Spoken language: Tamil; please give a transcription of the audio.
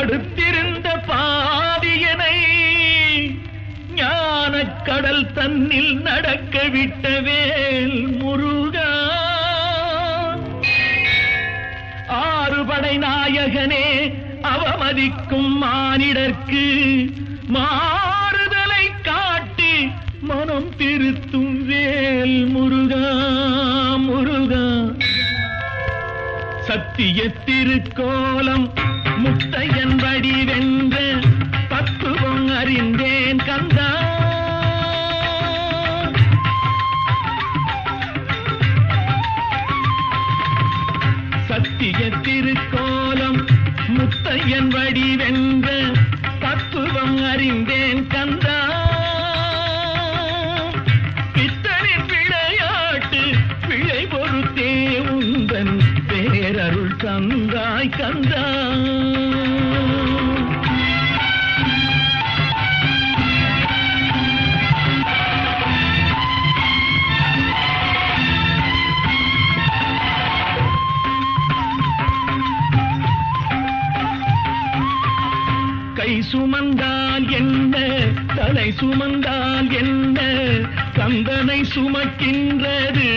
தடுத்திருந்த பாவியனை ஞான கடல் தன்னில் நடக்க விட்டவேல் முருகா. ஆறுபடை நாயகனே அவமதிக்கும் மானிடர்க்கு மாறுதலை காட்டி மனம் திருத்தும் வேல் முரு சத்திய திருக்கோலம் முத்தையன் வடி வென்ற பத்துவம் அறிந்தேன் கந்தா. சத்திய திருக்கோலம் முத்தையன் வடி வென்ற தத்துவம் அறிந்தேன் கந்தா. கந்தா. கை சுமந்தால் என்ன தலை சுமந்தால் என்ன கந்தனை சுமக்கின்றது.